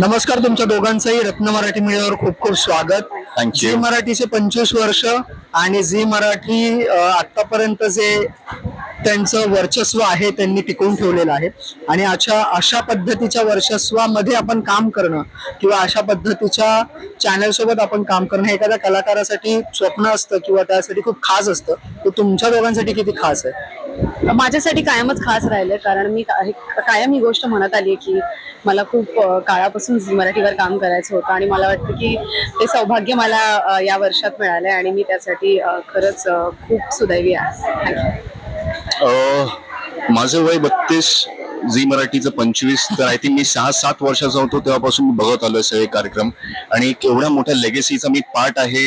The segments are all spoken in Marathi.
नमस्कार तुमच्या दोघांचंही रत्न मराठी मीडियावर खूप खूप स्वागत. झी मराठीचे पंचवीस वर्ष आणि झी मराठी आतापर्यंत जे त्यांचं वर्चस्व आहे त्यांनी टिकवून ठेवलेलं आहे. आणि अशा अशा पद्धतीच्या वर्चस्वामध्ये आपण काम करणं किंवा अशा पद्धतीच्या चॅनल सोबत आपण काम करणं हे एखाद्या कलाकारासाठी स्वप्न असतं किंवा त्यासाठी खूप खास असतं. ते तुमच्या दोघांसाठी किती खास आहे? माझ्यासाठी कायमच खास राहिले कारण मी हे- कायम ही गोष्ट म्हणत आली की मला खूप काळापासून झी मराठीवर काम करायचं होतं आणि मला वाटतं की ते सौभाग्य मला या वर्षात मिळालंय आणि मी त्यासाठी खरंच खूप सुदैवी आहे. माझं वय बत्तीस झी मराठीचं पंचवीस तर आय थिंक मी सहा सात वर्षाचा होतो तेव्हापासून मी बघत आलोय सगळे कार्यक्रम. आणि एक एवढ्या मोठ्या लेगेसीचा मी पार्ट आहे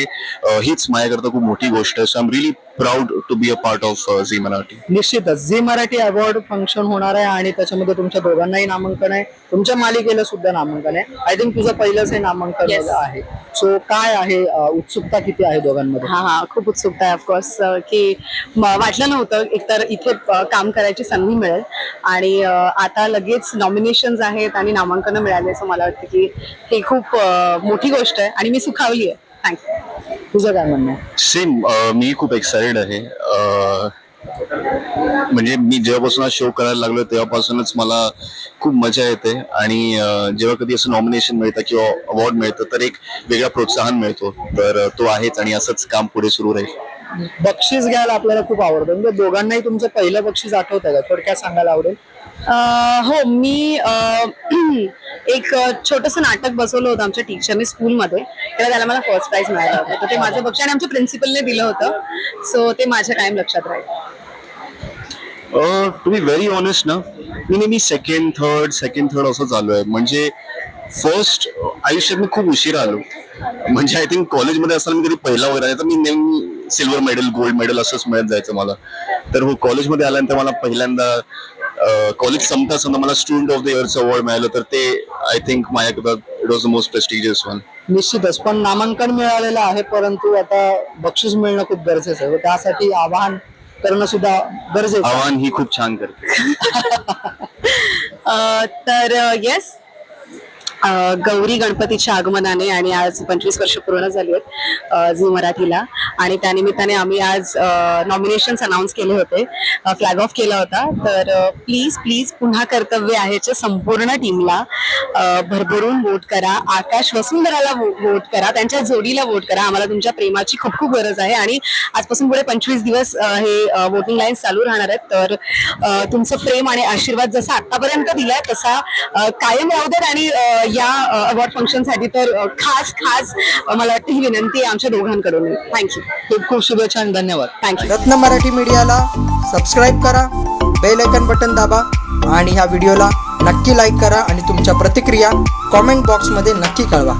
हीच माझ्याकरता खूप मोठी गोष्ट आहे. So I am really proud to be a part of Zee Marathi निश्चितच. झी मराठी अवॉर्ड फंक्शन होणार आहे आणि त्याच्यामध्ये तुमच्या दोघांनाही नामांकन आहे. तुमच्या मालिकेला सुद्धा नामांकन आहे. आय थिंक तुझं पहिलंच हे नामांकन Yes. आहे. सो काय आहे अं, उत्सुकता किती आहे दोघांमध्ये? हा हा खूप उत्सुकता आहे ऑफकोर्स की म- वाटलं नव्हतं एकतर इथे अ, काम करायची संधी मिळेल. आणि अ, आता लगेच नॉमिनेशन्स आहेत आणि नामांकन मिळाले असं मला वाटतं की ही खूप अ, मोठी गोष्ट आहे. आणि मी सुखावली आहे. थँक्यू तुझं काय म्हणणं सेम मी खूप एक्साइटेड आहे. म्हणजे मी जेव्हापासून हा शो करायला लागलो तेव्हापासूनच मला खूप मजा येते. आणि जेव्हा कधी असं नॉमिनेशन मिळतं किंवा अवॉर्ड मिळतं तर एक वेगळा प्रोत्साहन मिळतो. तर तो आहेच आणि असंच काम पुढे सुरू राहील. बक्षीस घ्यायला आपल्याला खूप आवडतं. म्हणजे दोघांनाही तुमचं पहिलं बक्षीस आठवत आहे का? थोडक्यात सांगायला आवडेल. अ, हो मी अ, एक छोटस नाटक बसवलं होतं आमच्या टीचरने स्कूलमध्ये तेव्हा त्याला मला फर्स्ट प्राइज मिळालं होतं. तर ते माझं बक्षीस आणि आमच्या प्रिन्सिपलने दिलं होतं. सो ते माझ्या कायम लक्षात राहील. टू बी व्हेरी ऑनेस्ट ना मी नेहमी सेकंड थर्ड सेकंड थर्ड असं चालू आहे. म्हणजे फर्स्ट आयुष्यात मी खूप उशीर आलो. म्हणजे आय थिंक कॉलेजमध्ये असताना मी कधी पहिला वगैरे नाही तर मी नेहमी सिल्वर मेडल गोल्ड मेडल असंच मिळत जायचं मला. तर हो कॉलेजमध्ये आल्यानंतर मला पहिल्यांदा कॉलेज संपता संपता मला स्टुडंट ऑफ द इयरचं अवॉर्ड मिळालं. तर ते आय थिंक माझ्याकडं it was the most prestigious one निश्चितच. पण नामांकन मिळालेलं आहे परंतु आता बक्षीस मिळणं खूप गरजेचं आहे. त्यासाठी आवाहन करणं सुद्धा गरजेचं आहे. आव्हान ही खूप छान करते. तर येस गौरी गणपतीच्या आगमनाने आणि आज पंचवीस वर्ष पूर्ण झाली आहेत झी मराठीला. आणि त्यानिमित्ताने आम्ही आज नॉमिनेशन्स अनाऊन्स केले होते. फ्लॅग ऑफ केला होता. तर प्लीज प्लीज पुन्हा कर्तव्य आहेच्या संपूर्ण टीमला भरभरून वोट करा. आकाश वसुंधराला वोट करा. त्यांच्या जोडीला वोट करा. आम्हाला तुमच्या प्रेमाची खूप खूप गरज आहे. आणि आजपासून पुढे पंचवीस दिवस हे वोटिंग लाईन चालू राहणार आहेत. तर तुमचं प्रेम आणि आशीर्वाद जसा आतापर्यंत दिलाय तसा कायम राहू देत आणि या अवॉर्ड फंक्शनसाठी तर खास खास मला वाटतं ही विनंती आहे आमच्या दोघांकडून. थँक्यू खूप खूप शुभेच्छा आणि धन्यवाद. थँक्यू रत्न मराठी मीडियाला सबस्क्राईब करा बेल आयकन बटन दाबा आणि ह्या व्हिडिओला नक्की लाईक करा आणि तुमच्या प्रतिक्रिया कॉमेंट बॉक्समध्ये नक्की कळवा.